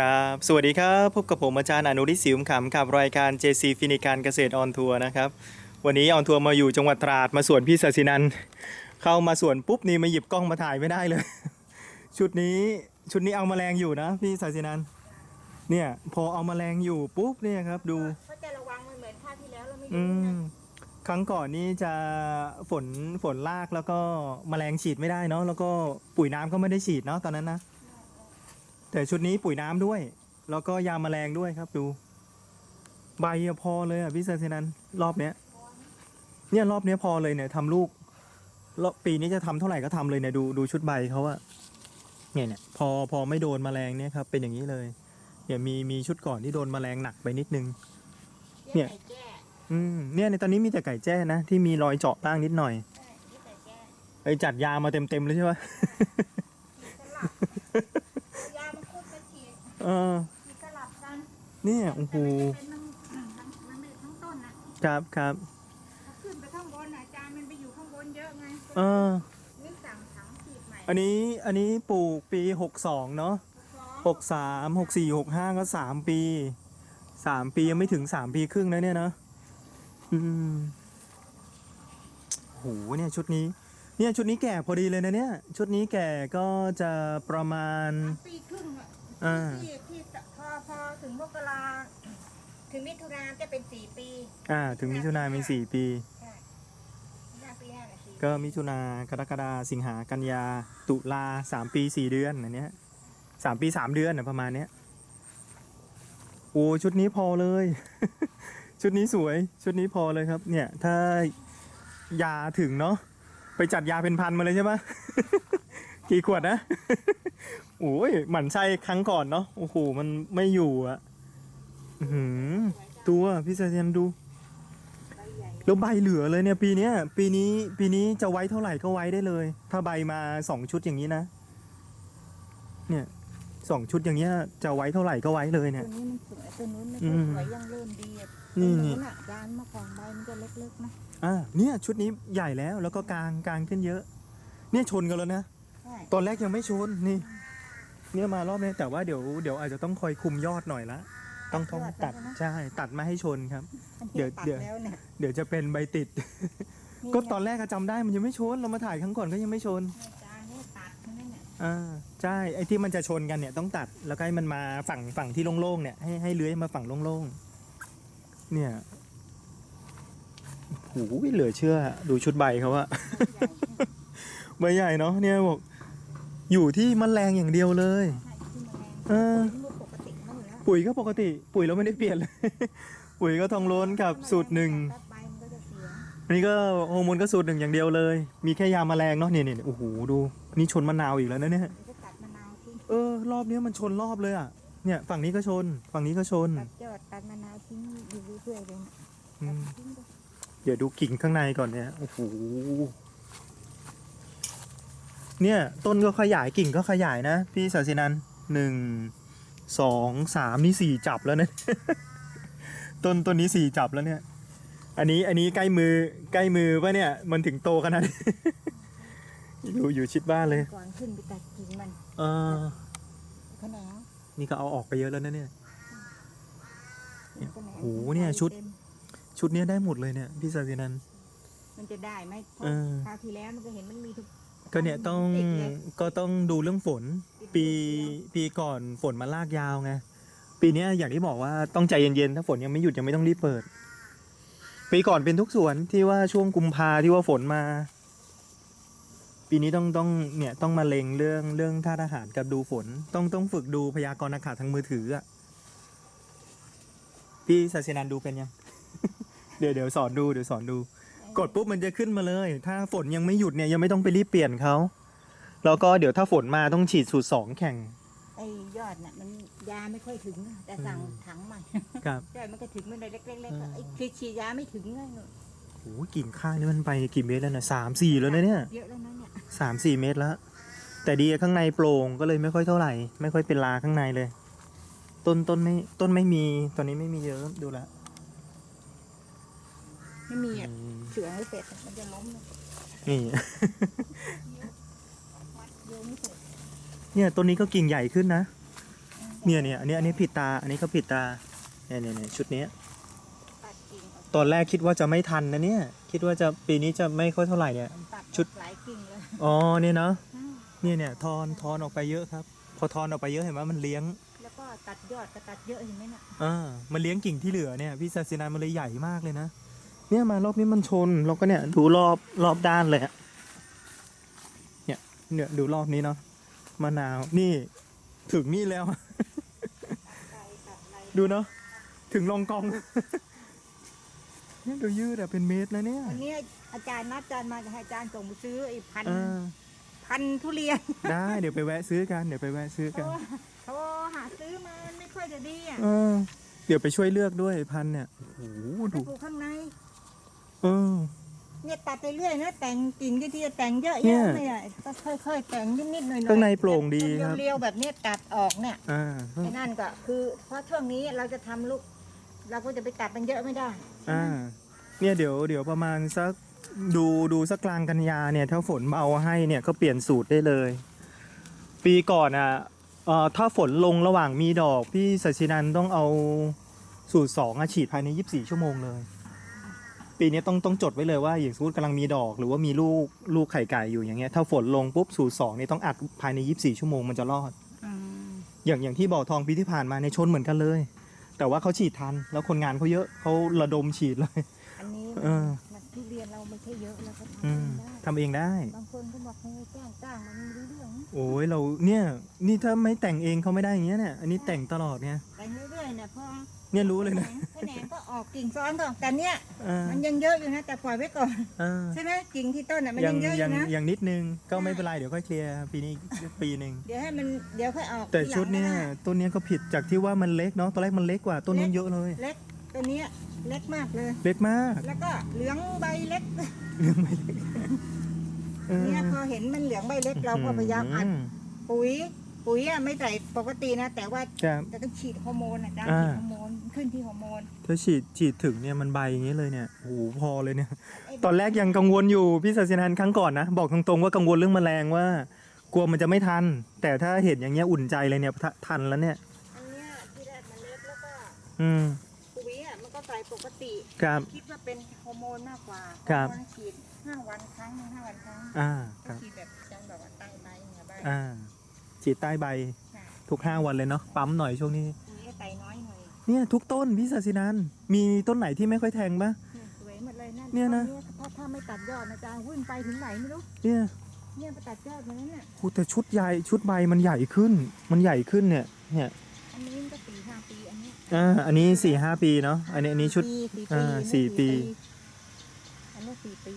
ครับสวัสดีครับพบกับผมอาจารย์อนุริศศิวมขำกับรายการ JC ฟินิการเกษตรออนทัวร์นะครับวันนี้ออนทัวร์มาอยู่จังหวัดตราดมาสวนพี่ศศินันท์เข้ามาสวนปุ๊บนี่มาหยิบกล้องมาถ่ายไม่ได้เลย ชุดนี้ชุดนี้เอามาแรงอยู่นะ พี่ศศินันท์เนี่ยพอเอามาแรงอยู่ปุ๊บเนี่ยครับดูเขาจะระวังมันเหมือนคราวที่แล้วเราไม่อืรู้มนะครั้งก่อนนี่จะฝนฝนลากแล้วก็แมลงฉีดไม่ได้เนาะแล้วก็ปุ๋ยน้ำก็ไม่ได้ฉีดเนาะตอนนั้นนะ แต่ชุดนี้ปุ๋ยน้ำด้วย แล้วก็ยาแมลงด้วยครับดู ใบอะพอเลยอะพี่เซอร์เซนันรอบเนี้ย เนี่ยรอบเนี้ยพอเลยเนี่ยทำลูกรอบปีนี้จะทำเท่าไหร่ก็ทำเลยเนี่ยดูดูชุดใบเขาอะเนี่ยเนี่ยพอพอไม่โดนแมลงเนี่ยครับ เป็นอย่างนี้เลยเนี่ยมีมีชุดก่อนที่โดนแมลงหนักไปนิดนึง เนี่ยไก่แก้อืมเนี่ยในตอนนี้มีแต่ไก่แจ้นะที่มีรอยเจาะบ้างนิดหน่อยใช่นี่ไก่แก้ไอจัดยามาเต็มๆเลยใช่ปะฉีดสลับเอายามังคุดมาฉีด เออฉีดสลับกันเนี่ยโอ้โหแต่มันจะเป็นทั้งทั้งเม็ดทั้งต้นนะครับครับถ้าขึ้นไปข้างบนน่ะอาจารย์มันไปอยู่ข้างบนเยอะไงเออนี่สั่งถังฉีดใหม่อันนี้อันนี้ปลูกปีหกสองเนาะสองหกสามหกสี่หกห้าก็สามปีสามปียังไม่ถึงสามปีครึ่งนะเนี่ยเนาะอืมโหเนี่ยชุดนี้เนี่ยชุดนี้แก่พอดีเลยนะเนี่ย ชุดนี้แก่ก็จะประมาณสามปีครึ่ง อะอ่า ที่ที่พอพอถึงมกราถึงมิถุนาจะเป็นสี่ปีอ่า ถึงมิถุนามีสี่ปี ใช่หน้าปีหน้าน่ะสี่ก็มิถุนากรกฎาสิงหากันยา ตุลาสามปีสี่เดือนอันเนี้ยสามปีสามเดือนนะประมาณเนี้ยโอ้ชุดนี้พอเลย ชุดนี้สวย ชุดนี้พอเลยครับ เนี่ย ถ้ายาถึงเนาะไปจัดยาเป็นพันมาเลยใช่ปะ กี่ขวดนะ โอ้ยหมันไส้ครั้งก่อนเนาะโอ้โหมันไม่อยู่อะอื้อหือตัวพี่เซเซียนดูใบใหญ่แล้วใบเหลือเลยเนี่ย ปีเนี้ยปีนี้ปีนี้จะไว้เท่าไหร่ก็ไว้ได้เลย ถ้าใบมาสองชุดอย่างนี้นะ เนี่ยสองชุดอย่างเงี้ยจะไว้เท่าไหร่ก็ไว้เลยเนี่ตัยวนี้มันสวยตัวนู้นไม่อืค่อยมสวยยังเริ่มดีอะนี่ตัวนี่นู้นอะจานเมื่อก่อนใบมันจะเล็กๆนะอ่าเนี่ยชุดนี้ใหญ่แล้วแล้วก็กลางกลางขึ้นเยอะ เนี่ยชนกันแล้วนะใช่ ตอนแรกยังไม่ชนนี่ เนี่ยมารอบนี้แต่ว่าเดี๋ยวเดี๋ยวอาจจะต้องคอยคุมยอดหน่อยละต้องต้องตัดใช่ตัดมาให้ชนครับอันเดี๋ที่ยวตัดเดี๋ยวแล้วเนี่ยเดี๋ยวจะเป็นใบติดนี่ก็ไงตอนแรกก็จำได้มันยังไม่ชนเรามาถ่ายครั้งก่อนก็ยังไม่ชนเนี่ยจานนี่ตัดเท่านั้นเนี่ยอ่าใช่ไอ้ที่มันจะชนกันเนี่ยต้องตัดแล้วก็ให้มันมาฝั่งฝั่งที่โล่งๆเนี่ยให้ให้เลื้อยมาฝั่งโล่งๆเนี่ยโอ้โหเหลือเชื่อ ดูชุดใบเขาอะใหญ่ใบใหญ่เนาะเนี่ยบอก อยู่ที่แมันแรงอย่างเดียวเลยใช่ที่แมลงเออมันปกติเขาอยู่แล้วปุ๋ยก็ปกติ ปุ๋ยเราไม่ได้เปลี่ยนเลย ปุ๋ยก็ทองโล้นกับสูตรหนึ่งแป๊บใบมันก็จะเสียอันนี้ก็ฮอร์โมนก็สูตรหนึ่งอย่างเดียวเลย มีแค่ยาแมลงเนาะเนี่ยเนี่ยโอ้โหดู นี่ชนมะนาวอีกแล้วนะเนี่ยเดี๋ยวจะตัดมะนาวทิ้งเออ รอบเนี้ยมันชนรอบเลยอะ เนี่ยฝั่งนี้ก็ชน ฝั่งนี้ก็ชนตัดยอดตัดมะนาวทิ้งอยู่เรื่อยๆเลยเนี่ยอืตัดมทิ้งไปเดี๋ยวดูกิ่งข้างในก่อนเนี่ยโอ้โห เนี่ย ต้นก็ขยายกิ่งก็ขยายนะ พี่ศาสินันหนึ่งสองสามนี่สี่จับแล้วนะ ต้นต้นนี้สี่จับแล้วเนี่ย อันนี้อันนี้ใกล้มือใกล้มือปะเนี่ย มันถึงโตขนาดนี้ อยู่อยู่ชิดบ้านเลย ก่อนขึ้นไปตัดกิ่งมันเออขนาวนี่ก็เอาออกไปเยอะแล้วนะเนี่ยขนาวโอ้โหเนี่ยชุดต็มชุดเนี้ยได้หมดเลยเนี่ย พี่ศาสินันมันจะได้ไหมเพราะเออ คราวที่แล้วมันก็เห็นมันมีทุก ก็เนี่ยต้องติดเลยก็ต้องดูเรื่องฝน ปีปีก่อนฝนมาลากยาวไงปีเนี้ยอย่างที่บอกว่าต้องใจเย็นๆถ้าฝนยังไม่หยุดยังไม่ต้องรีบเปิด ปีก่อนเป็นทุกสวนที่ว่าช่วงกุมภาที่ว่าฝนมา ปีนี้ต้องต้องเนี่ยต้องมาเล็งเรื่องเรื่องท่าทหารกับดูฝน ต้องต้องฝึกดูพยากรณ์อากาศทางมือถืออะพี่ศาสินันดูเป็นยัง เดี๋ยวเดี๋ยวสอนดูเดี๋ยวสอนดู กดปุ๊บมันจะขึ้นมาเลย ถ้าฝนยังไม่หยุดเนี่ยยังไม่ต้องไปรีบเปลี่ยนเขาแล้วก็เดี๋ยวถ้าฝนมาต้องฉีดสูตรสองแข่ง ไอ้ยอดน่ะมันยาไม่ค่อยถึงนะแต่สั่งอืม ถังใหม่ครับยอดมันก็ถึงมันเลยเล็กๆๆอืก็มไอ้คือฉีดยาไม่ถึงเลยโอ้โหกิ่งข้างนี่มันไปกี่เมตรแล้วนะสามสี่แล้วนะเนี่ยเยอะแล้วนะเนี่ยสามสี่เมตรแล้ว แต่ดีข้างในโปร่งก็เลยไม่ค่อยเท่าไหร่ ไม่ค่อยเป็นลาข้างในเลย ต้นต้นไม่ต้นไม่มีตอนนี้ไม่มีเยอะดูแลว ไม่มีอะอืมเฉืองไม่เสร็จมันจะล้มเลยนี่วัดเดียวไม่เสร็จเนี่ยต้นนี้ก็กิ่งใหญ่ขึ้นนะ เนี่ยเนี่ยอันนี้อันนี้ผิดตา อันนี้ก็ผิดตา เนี่ยเนี่ยเนี่ยชุดเนี้ยตัดกิ่งออกตอนแรกคิดว่าจะไม่ทันนะเนี่ย คิดว่าจะปีนี้จะไม่ค่อยเท่าไหร่เนี่ย ตัดชุด หลายกิ่งเลยอ๋อเนี่ยเนาะอืมเนี่ยเนี่ยทอนทอนออกไปเยอะครับ พอทอนออกไปเยอะเห็นไหมมันเลี้ยงแล้วก็ตัดยอดก็ตัดเยอะเห็นไหมน่ะ อ่ามันเลี้ยงกิ่งที่เหลือเนี่ยพี่ศาสินามันเลยใหญ่มากเลยนะ เนี่ยมารอบนี้มันชนเราก็เนี่ยดูรอบรอบด้านเลยอะเนี่ยเนี่ยดูรอบนี้เนาะมะนาวนี่ถึงนี่แล้วตัดใบตัดอะไรดูเนาะถึงลองกองเนี่ยดูยืดอะเป็นเมตรแล้วเนี่ยวันนี้อาจารย์นัดอาจารย์มาจะให้อาจารย์ส่งไปซื้อไอ้พันอ่าพันทุเรียนได้เดี๋ยวไปแวะซื้อกันเดี๋ยวไปแวะซื้อเพกันราะว่าเขาหาซื้อมามันไม่ค่อยจะดีอะเออเดี๋ยวไปช่วยเลือกด้วยพันธุ์เนี่ยโอ้โหไปดูปลูกข้างในเออเนี่ยตัดไปเรื่อยนะแต่งกิ่งที่ที่จะแต่งเยอะเนี่แยะยไม่ได้ก็ค่อยๆแต่งนิดๆหน่อยๆข้างในโปร่งดีครับ เรียวๆแบบเนี้ยตัดออกเนี่ยอ่าไอ้นั่นก็คือ เพราะช่วงนี้เราจะทำลูก เราก็จะไปตัดมันเยอะไม่ได้ อ่า เนี่ยเดี๋ยวเดี๋ยวประมาณสักดูดูสักกลางกันยาเนี่ย ถ้าฝนเบาให้เนี่ยก็เปลี่ยนสูตรได้เลย ปีก่อนอะเอ่อถ้าฝนลงระหว่างมีดอก พี่สัชินันต้องเอาสูตรสองอะฉีดภายใน 24 ชั่วโมงเลย ปีนี้ต้องต้องจดไว้เลยว่าอย่างสมมติกำลังมีดอกหรือว่ามีลูกลูกไข่ไก่อยู่อย่างเงี้ยถ้าฝนลงปุ๊บสูตรสองนี่ต้องอัดภายใน 24 ชั่วโมงมันจะรอด อย่างอย่างที่บ่อทองปีที่ผ่านมาในยชนเหมือนกันเลย แต่ว่าเขาฉีดทันแล้วคนงานเขาเยอะเขาระดมฉีดเลย อันนี้เออ มันทุเรียนเราไม่ใช่เยอะเราก็ทำอืมได้ทำเองได้ บางคนก็บอกให้จ้างจ้างมันไม่รู้เรื่องโอ้ยเราเนี่ยนี่ถ้าไม่แต่งเองเขาไม่ได้อย่างเงี้ยเนี่ยอันนี้แต่งตลอดไงแต่งเรื่อยๆเนี่ยพอเนี่ยรู้เลยนะแขนงก็ออกกิ่งซ้อนก่อนแต่เนี้ยอ่ามันยังเยอะอยู่นะ แต่ปล่อยไว้ก่อน อ่าใช่ไหมกิ่งที่ต้นอะมันยัยังงเยอะอยัยู่นะ ยังนิดนึงก็ไม่เป็นไรเดี๋ยวค่อยเคลียร์ปีนี้อีกปีหนึ่งเดี๋ยวให้มันเดี๋ยวค่อยออกแต่ทีหลังชุดเนี่ยก็ไต้นเนี้ยก็ผิดจากที่ว่ามันเล็กเนาะตอนแรกมันเล็กกว่าต้นนู้นเยอะเลย เล็กตัวเนี้ยเล็กมากเลย เล็กมากแล้วก็เหลืองใบเล็ก เรื่องไม่เล็กเออเนี่ยพอเห็นมันเหลืองใบเล็กเราก็พยายามอัดอืปุ๋ย ปุ๋ยอะไม่ใส่ปกตินะ แต่ว่าครับ จะต้องฉีดฮอร์โมนอะจ้าอ่า ฉีดฮอร์โมนขึ้นที่ฮอร์โมนถ้าฉีดฉีดถึงเนี่ยมันใบอย่างนี้เลยเนี่ยโอ้โหพอเลยเนี่ยไอ้ตอนแรกยังกังวลอยู่พี่สัสินันครั้งก่อนนะ บอกตรงๆว่ากังวลเรื่องแมลงว่า กลัวมันจะไม่ทัน แต่ถ้าเห็นอย่างเงี้ยอุ่นใจเลยเนี่ยถ้าทันแล้วเนี่ย อันเนี้ยที่แรกมันเล็กแล้วก็อืมปุ๋ยอะมันก็ใส่ปกติ ครับ คิดว่าเป็นฮอร์โมนมากกว่าครับ ฮอร์โมนฉีดห้าวันครั้งหนึ่งห้าวันครั้งอ่าคก็รับ ฉีดแบบจังแบบว่าใต้ใบเนี่ยใบอ่า ฉีดใต้ใบค่ะทุกห้าวันเลยเนาะปั๊มหน่อยช่วงนี้ ปุ๋ยก็ใส่น้อยหน่อยเนี่ยทุกต้นพี่สัสินันมีต้นไหนที่ไม่ค่อยแทงปะ เนี่ยสวยหมดเลยนั่นเนี่ยนะ ตอถ้าถ้าไม่ตัดยอดนะจ๊ะวิ่งไปถึงไหนไม่รู้เนี่ยเนี่ยไปตัดยอดมาแล้วเนี่ยโหแต่ชุดใหญ่ชุดใบมันใหญ่ขึ้น มันใหญ่ขึ้นเนี่ยเนี่ยอันนี้มันก็สี่ห้าปีอันนี้อ่าอันนี้สี่ห้าปีเนาะอันนี้อันนี้ชุดปีสี่อ่าปีสี่ปี อันนี้สี่ปี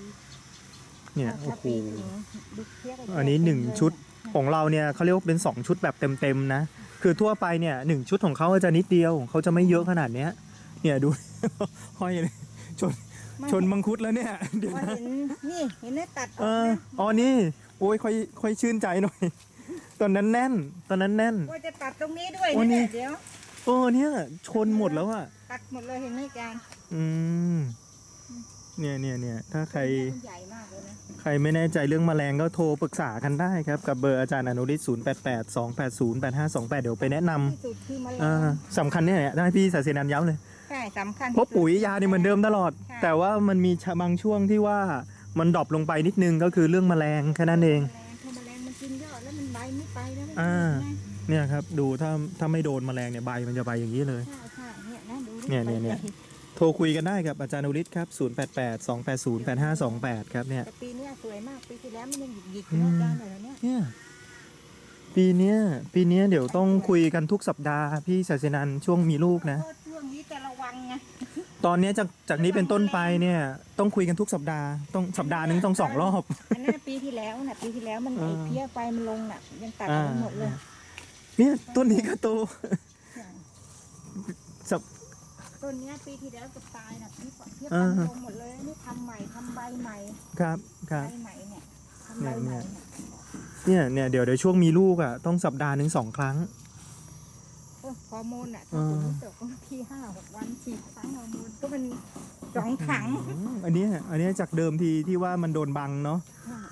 เนี่ยถ้าโอ้โหปีถึงดึกเทียบกับอันนี้หนึ่งเดือชุด ของเราเนี่ยเขาเรียกว่าเป็น 2 ชุดแบบเต็มๆนะ คือทั่วไปเนี่ยหนึ่งชุดของเขาจะนิดเดียวเขาจะไม่เยอะขนาดเนี้ย เนี่ยดู ห้อยเลยชนไม่ชนมังคุดแล้วเนี่ยเดี๋ยวพอนะเห็นนี่เห็นได้ตัดอเออกอนะอ๋อนี่โอ้ยค่อยค่อยชื่นใจหน่อย ตอนนั้นแน่น ตอนนั้นแน่น ว่าจะตัดตรงนี้ด้วยโอ้นะนี่ เนี่ยเดี๋ยว โอ้เนี่ยชนหมดแล้วอะ ตัดหมดเลยเห็นไหมอาจารย์อืม เนี่ยเนี่ยเนี่ยถ้าใครมันใหญ่มากเลยนะใครไม่แน่ใจเรื่องแมลงก็โทรปรึกษากันได้ครับ กับเบอร์อาจารย์อนุริศ0 8 8 2 8 0 8 5 2 8เดี๋ยวไปแนะนำที่สุดคือแมลอ่างสำคัญเนี่ยแหละได้พี่สาเสนันย้ำเลย ใช่สำคัญเพราะปุ๋ยยานี่เหมือนเดิมตลอดใช่แต่ว่ามันมีบางช่วงที่ว่ามันดรอปลงไปนิดนึงก็คือเรื่องแมลงแค่นั้นเองแมลงพอแมลงมันกินยอดแล้วมันใบไม่ไปแล้วมันอ่า ใช่ไหมเนี่ยครับดูถ้าถ้าไม่โดนแมลงเนี่ยใบมันจะใบอย่างนี้เลย ใช่ใช่เนี่ยนะดูดิเนี่ยเนี่ยเนี่ยใบใหญ่โท รคุยกันได้กับอาจารย์อนุริศครับ 0 8 8 2 8 0 8 5 2 8 ครับเนี่ย แต่ปีเนี้ยสวยมากปีที่แล้วมันยังหยิกหยิกๆอือยู่มนะอาจารย์แต่เดี๋ยวเนี้ยเนี่ยปีเนี้ยปีเนี้ยเดี๋ยวต้องคุยกันทุกสัปดาห์พี่สาเสนันช่วงมีลูกนะ ก็ช่วงนี้จะระวังไงตอนเนี้ยจากจากนี้เป็นต้นไปเนี่ยต้องคุยกันทุกสัปดาห์ต้องสัปดาห์หนึงต้องสองรอบ อันนั้นปีที่แล้วน่ะปีที่แล้วมันเออไอ้เพี้ยไฟมันลงน่ะยังตัดเอาไปหมดเลย เนี่ยต้นนี้ก็โตสับ ต้นเนี้ยปีที่แล้วก็ตายน่ะเพี้ยไฟเพี้ยไฟอ่ามันลงหมดเลยนี่ทำใหม่ทำใบใหม่ครับคใบรับ ใหม่เนี่ยทำใบใหม่เนี่ย เนี่ยเนี่ยเนี่ยเดี๋ยวเดี๋ยวช่วงมีลูกอะต้องสัปดาห์หนึ่งสองครั้งโอ้ฮอร์โมนอะเอถ้าอฝนไม่ตกก็ที่ห้าหกวันฉีดครั้งฮอร์โมนก็เป็นสองถัง อืมอันเนี้ยอันเนี้ยจากเดิมทีที่ว่ามันโดนบังเนาะ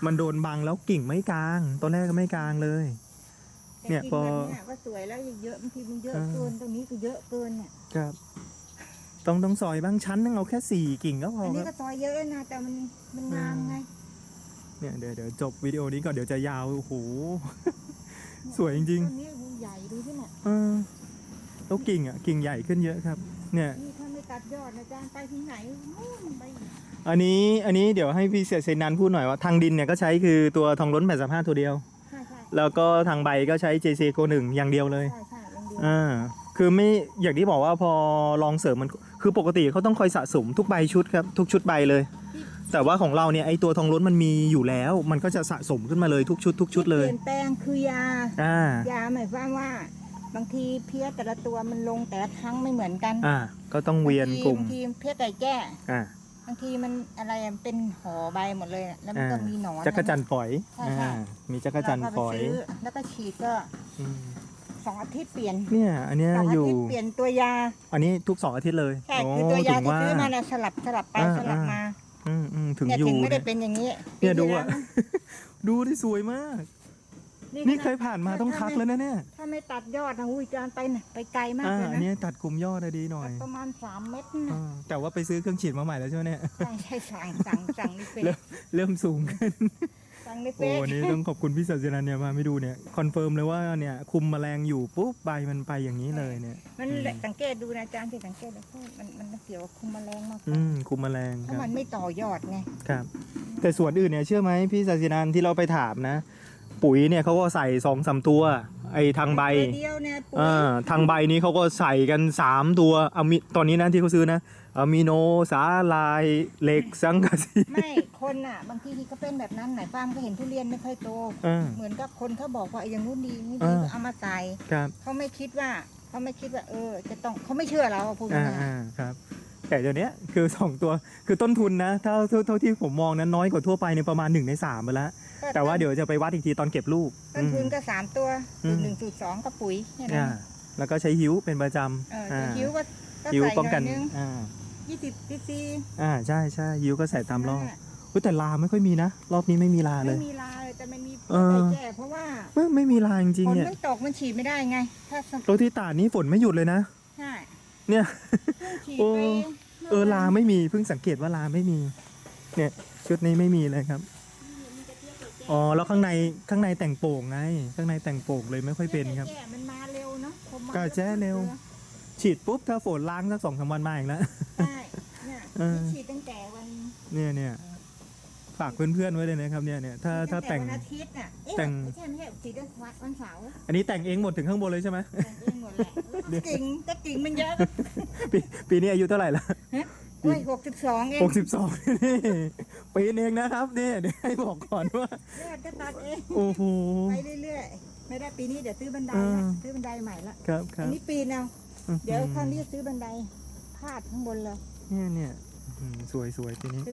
มันโดนบังแล้วกิ่งไม่กลางตอนแรกก็ไม่กลางเลย แต่เนี่ยกิ่งพอแบบเนี้ยก็สวยแล้วเยอะบางทีมันเยอะอ่าเกินตรงนี้ก็เยอะเกินเนี่ยครับ ต้องต้องซอยบ้างชั้นนึงเอาแค่สี่กิ่งก็พออันคนี้รับก็ซอยเยอะแล้วนะแต่มันมันงามไงเนี่ยเดี๋ยวเดี๋ยวจบวิดีโอนี้ก่อนเดี๋ยวจะยาวโอ้โห สวยจริง ต้นนี้มันใหญ่ดูที่เนี่ยเออแล้วกิ่งอะกิ่งใหญ่ขึ้นเยอะครับ เนี่ย นี่ถ้าไม่ตัดยอดนะจ๊ะไปที่ไหนนู่นไปอันนี้อันนี้เดี๋ยวให้พี่เสียเซนันพูดหน่อยว่าทางดินเนี่ยก็ใช้คือตัวทองล้นแบบสภาพตัวเดียว ใช่ใช่แล้วก็ทางใบก็ใช้ JC โกหนึ่งอย่างเดียวเลย ใช่ใช่อย่างเดียวอ่า คือไม่ อย่างที่บอกว่าพอลองเสริมมัน คือปกติเขาต้องคอยสะสมทุกใบชุดครับทุกชุดใบเลย แต่ว่าของเราเนี่ยไอตัวทองล้นมันมีอยู่แล้ว มันก็จะสะสมขึ้นมาเลยทุกชุดทุกชุดเลย เปลี่ยนแปลงคือยา อ่ายาหมายความว่า บางทีเพี้ยแต่ละตัวมันลงแต่ละครั้งไม่เหมือนกันอ่าก็ต้องเวียนกลุ่มบางทีเพี้ยไก่แจ้อ่าบางทีมันอะไรอะเป็นห่อใบหมดเลยอะแล้วมันก็อ่ามีหนอน จักรจันทร์ฝอยใช่ใช่อ่ามีจักรจันทร์เราฝก็อไปยซื้อแล้วก็ฉีดก็ อืม สองอาทิตย์เปลี่ยนเนี่ย อันเนี้ยสองอาอยู่ ทิตย์เปลี่ยนตัวยาอันนี้ทุกสองอาทิตย์เลยใช่คือตัวยาถึงที่ว่าซื้อมาน่ะสลับสลับไปอ่าสลับอ่ามมาอืมอืมถึงเนี่ยอยู่ถึงไม่ได้เนี่ยเป็นอย่างนี้เนี่ยดูปีที่อะแล้วดูที่สวยมากนี่เคยผ่านมาต้องทักแล้วนะเนี่ยถ้าไม่ตัดยอดนะอุ้ยจานไปน่ะไปไกลมากอ่าเลยอันนะนี้ตัดกลุ่มยอดได้ดีหน่อยประมาณสามเมตรอ่านะแต่ว่าไปซื้อเครื่องฉีดมาใหม่แล้วใช่ไหมเนี่ย ใช่ใช่สั่งสั่งสั่งในเฟเริ่ซมเริ่มสูงขึ้น สั่งในเฟโอ้ซวันนี้ต้องขอบคุณพี่สัจจนันท์เนี่ยมาไม่ดูเนี่ยคอนเฟิร์มเลยว่าเนี่ยคุมแมลงอยู่ปุ๊บใบมันไปอย่างนี้เลยเนี่ย มันอืมสังเกตดูนะอาจารย์ที่สังเกตดูมันมันเกี่ยวกับคุมแมลงมากกอืว่า มคุมแมลงเพคราะรับ มันไม่ต่อยอดไง ครับแต่ส่วนอื่นเนี่ยเชื่อไหมพี่สัจจนันท์ที่เราไปถามนะ ปุ๋ยเนี่ยเขาก็ใส่สองสามตัว ไอ้ทางใบตัวเดียวเนี่ยปุ๋ยอ่าทางใบนี้เขาก็ใส่กันสามตัวอะมิตอนนี้นะที่เขาซื้อนะอะมิโนสาลายเหล็กสังกะสี ไม่คนอะ บางทีที่เขาเป็นแบบนั้นไหนฟาร์มก็เห็นทุเรียนไม่ค่อยโต อ่าเหมือนกับคนเขาบอกว่าอย่างงู้นดีนี่อ่าดีก็เอามาใส่ครับเขาไม่คิดว่าเขาไม่คิดว่า เออ จะต้องเขาไม่เชื่อเราอะพูดอ่าง่ายอ่าครับ แต่เดี๋ยวนี้คือสองตัวคือต้นทุนนะเท่าเท่าเท่าที่ผมมองนั้นน้อยกว่าทั่วไปในยประมาณหนึ่งในสามไปแล้วๆแต่ว่าเดี๋ยวจะไปวัดอีกทีตอนเก็บลูกต้นทุนอืมก็สามตัวอืสูมตรหนึ่งสูตรสองก็ปุ๋ยแค่นั้อ่านแล้วก็ใช้หิวเป็นประจเออำอ่าจะคิ้วก็ก็หิวใส่ป้องหกัน่อนยนึงอ่ายี่สิบซีซีอ่าใช่ใช่หิวก็ใส่ตามรอบเฮ้ยแต่ลาไม่ค่อยมีนะ รอบนี้ไม่มีลาเลไม่ย มีลาเลยแต่มันมีเออไก่แก่เพราะว่าไม่ไม่มีลาจริงฝๆนเนี่ยมันตกมันฉีดไม่ได้ไง ถ้าสรถที่ตาดนี้ฝนไม่หยุดเลยนะใช่ เนี่ยเพิ่งฉีดโอ้ ไปเออลาไม่มีเพิ่งสังเกตว่าลาไม่มี เนี่ย ชุดนี้ไม่มีเลยครับ อ๋อแล้วข้างในข้างในแต่งโป่งไง ข้างในแต่งโป่งเลยไม่ค่อยเป็นครับ แก่มันมาเร็วเนาะผมมาก็แจ้เร็ว ฉีดปุ๊บถ้าฝนล้างสักสองสามวันมาอีกแล้ว ใช่เนี่ยเออนี่ฉีดตั้งแต่วันเนี่ยเนี่ย ฝากเพื่อนๆไว้เลยนะครับเนี่ยเนี่ยถ้าถ้าแต่ง วันอาทิตย์น่ะเอ๊ะแต่ง ไม่ใช่ไม่ใช่ฉีดวันวันเสาร์อันนี้แต่งเองหมดถึงข้างบนเลยใช่ไหม แต่งเองหมดแหละกิ่งแต่กิ่งมันเยอะปีปีนี้อายุเท่าไหร่ละโอ้ยหกสิบสองเองหกสิบสองนี่ปีนเองนะครับเนี่ยเดี๋ยวให้บอกก่อนว่า เลือดก็ตัดเองโอ้โห ไปเรื่อยๆ ไม่ได้ปีนี้เดี๋ยวซื้อบันไดเออละซื้อบันไดใหม่ละครับคอัรันบนี้ปีนเอาอื้อหือเดี๋ยวคราวนี้ซื้อบันไดพาดข้างบนเลยเนี่ยเนี่ยอืมสวยสวยปีนี้